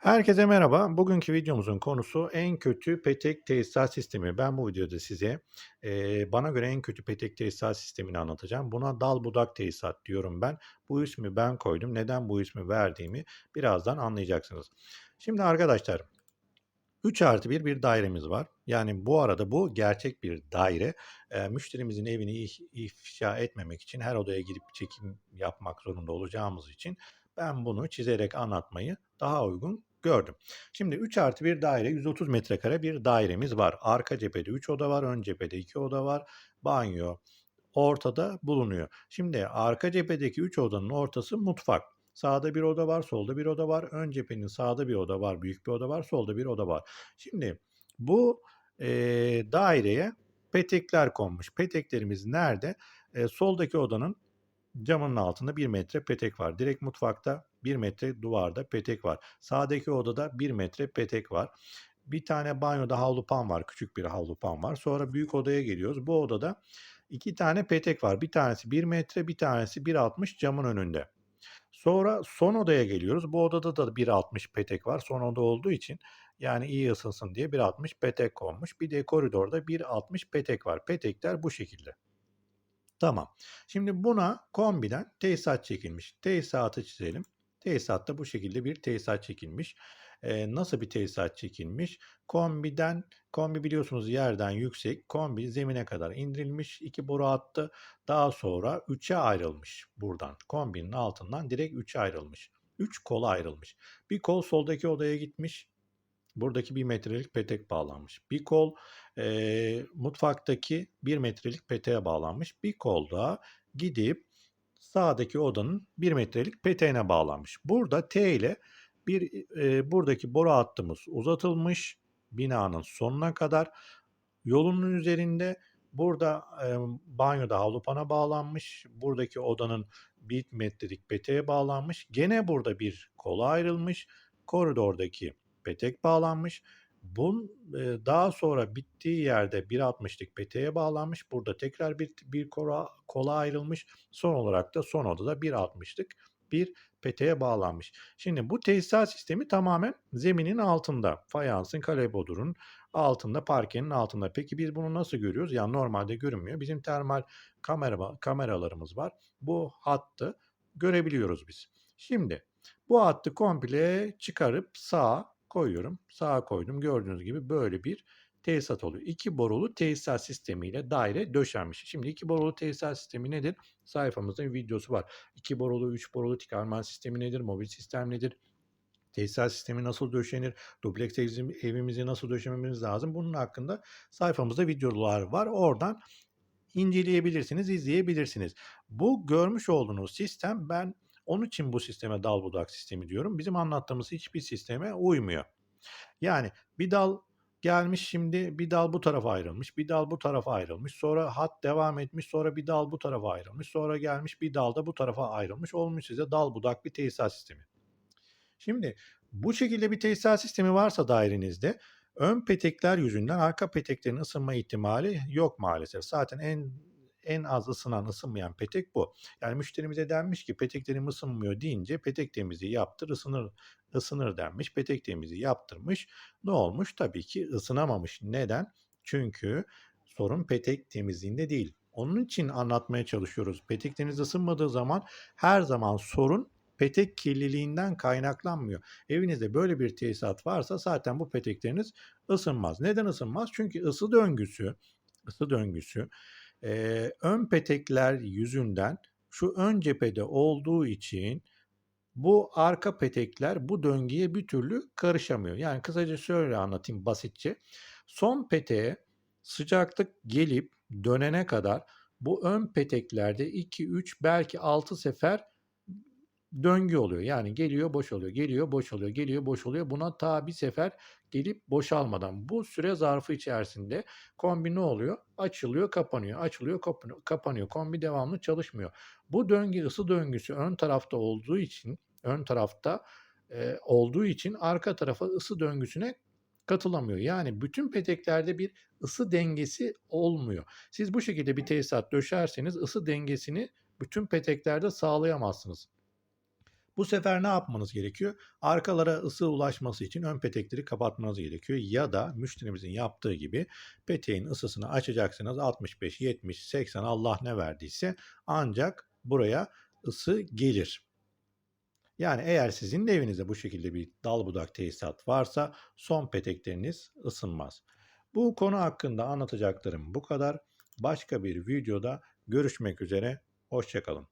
Herkese merhaba. Bugünkü videomuzun konusu en kötü petek tesisat sistemi. Ben bu videoda size eee, bana göre en kötü petek tesisat sistemini anlatacağım. Buna dal budak tesisat diyorum ben. Bu ismi ben koydum. Neden bu ismi verdiğimi birazdan anlayacaksınız. Şimdi arkadaşlar 3 artı 1 bir dairemiz var. Yani bu arada bu gerçek bir daire. Eee, müşterimizin evini ifşa etmemek için her odaya girip çekim yapmak zorunda olacağımız için ben bunu çizerek anlatmayı daha uygun gördüm. Şimdi 3 artı 1 daire 130 metrekare bir dairemiz var. Arka cephede 3 oda var, ön cephede 2 oda var. Banyo ortada bulunuyor. Şimdi arka cephedeki 3 odanın ortası mutfak. Sağda bir oda var, solda bir oda var. Ön cephenin sağda bir oda var, büyük bir oda var, solda bir oda var. Şimdi bu eee, daireye petekler konmuş. Peteklerimiz nerede? Eee, soldaki odanın camının altında 1 metre petek var. Direkt mutfakta 1 metre duvarda petek var. Sağdaki odada 1 metre petek var. Bir tane banyoda havlupan var. Küçük bir havlupan var. Sonra büyük odaya geliyoruz. Bu odada iki tane petek var. Bir tanesi 1 metre, bir tanesi 1.60 camın önünde. Sonra son odaya geliyoruz. Bu odada da 1.60 petek var. Son oda olduğu için yani iyi ısınsın diye 1.60 petek konmuş. Bir de koridorda 1.60 petek var. Petekler bu şekilde. Tamam. Şimdi buna kombiden tesisat çekilmiş. Tesisatı çizelim. Tesisatta bu şekilde bir tesisat çekilmiş. Ee, nasıl bir tesisat çekilmiş? Kombiden, kombi biliyorsunuz yerden yüksek. Kombi zemine kadar indirilmiş. iki boru hattı. Daha sonra üçe ayrılmış buradan. Kombinin altından direkt üçe ayrılmış. Üç kola ayrılmış. Bir kol soldaki odaya gitmiş. Buradaki bir metrelik petek bağlanmış. Bir kol e, mutfaktaki bir metrelik peteğe bağlanmış. Bir kol da gidip sağdaki odanın bir metrelik peteğine bağlanmış. Burada T ile bir e, buradaki boru hattımız uzatılmış binanın sonuna kadar. Yolunun üzerinde burada e, banyoda havlupana bağlanmış. Buradaki odanın bir metrelik peteğe bağlanmış. Gene burada bir kola ayrılmış. Koridordaki petek bağlanmış. Bun e, daha sonra bittiği yerde 1.60'lık peteğe bağlanmış. Burada tekrar bir, bir kola, kola ayrılmış. Son olarak da son odada 1.60'lık bir peteğe bağlanmış. Şimdi bu tesisat sistemi tamamen zeminin altında. Fayansın, kalebodurun altında, parkenin altında. Peki biz bunu nasıl görüyoruz? Yani normalde görünmüyor. Bizim termal kamera kameralarımız var. Bu hattı görebiliyoruz biz. Şimdi bu hattı komple çıkarıp sağa koyuyorum. Sağa koydum. Gördüğünüz gibi böyle bir tesisat oluyor. İki borulu tesisat sistemiyle daire döşenmiş. Şimdi iki borulu tesisat sistemi nedir? Sayfamızda videosu var. İki borulu, üç borulu tıkanma sistemi nedir? Mobil sistem nedir? Tesisat sistemi nasıl döşenir? Dubleks evimizi nasıl döşememiz lazım? Bunun hakkında sayfamızda videolar var. Oradan inceleyebilirsiniz, izleyebilirsiniz. Bu görmüş olduğunuz sistem ben onun için bu sisteme dal budak sistemi diyorum. Bizim anlattığımız hiçbir sisteme uymuyor. Yani bir dal gelmiş şimdi bir dal bu tarafa ayrılmış, bir dal bu tarafa ayrılmış, sonra hat devam etmiş, sonra bir dal bu tarafa ayrılmış, sonra gelmiş bir dal da bu tarafa ayrılmış. Olmuş size dal budak bir tesisat sistemi. Şimdi bu şekilde bir tesisat sistemi varsa dairenizde ön petekler yüzünden arka peteklerin ısınma ihtimali yok maalesef. Zaten en en az ısınan, ısınmayan petek bu. Yani müşterimize denmiş ki peteklerim ısınmıyor deyince petek temizliği yaptır, ısınır, ısınır denmiş. Petek temizliği yaptırmış. Ne olmuş? Tabii ki ısınamamış. Neden? Çünkü sorun petek temizliğinde değil. Onun için anlatmaya çalışıyoruz. Petekleriniz ısınmadığı zaman her zaman sorun petek kirliliğinden kaynaklanmıyor. Evinizde böyle bir tesisat varsa zaten bu petekleriniz ısınmaz. Neden ısınmaz? Çünkü ısı döngüsü, ısı döngüsü e, ön petekler yüzünden şu ön cephede olduğu için bu arka petekler bu döngüye bir türlü karışamıyor. Yani kısaca şöyle anlatayım basitçe. Son peteğe sıcaklık gelip dönene kadar bu ön peteklerde 2, 3 belki 6 sefer döngü oluyor. Yani geliyor boşalıyor, geliyor boşalıyor, geliyor boşalıyor. Buna ta bir sefer gelip boşalmadan bu süre zarfı içerisinde kombi ne oluyor? Açılıyor, kapanıyor, açılıyor, kapanıyor. Kombi devamlı çalışmıyor. Bu döngü ısı döngüsü ön tarafta olduğu için, ön tarafta e, olduğu için arka tarafa ısı döngüsüne katılamıyor. Yani bütün peteklerde bir ısı dengesi olmuyor. Siz bu şekilde bir tesisat döşerseniz ısı dengesini bütün peteklerde sağlayamazsınız. Bu sefer ne yapmanız gerekiyor? Arkalara ısı ulaşması için ön petekleri kapatmanız gerekiyor. Ya da müşterimizin yaptığı gibi peteğin ısısını açacaksınız. 65, 70, 80 Allah ne verdiyse ancak buraya ısı gelir. Yani eğer sizin de evinizde bu şekilde bir dal budak tesisat varsa son petekleriniz ısınmaz. Bu konu hakkında anlatacaklarım bu kadar. Başka bir videoda görüşmek üzere. Hoşçakalın.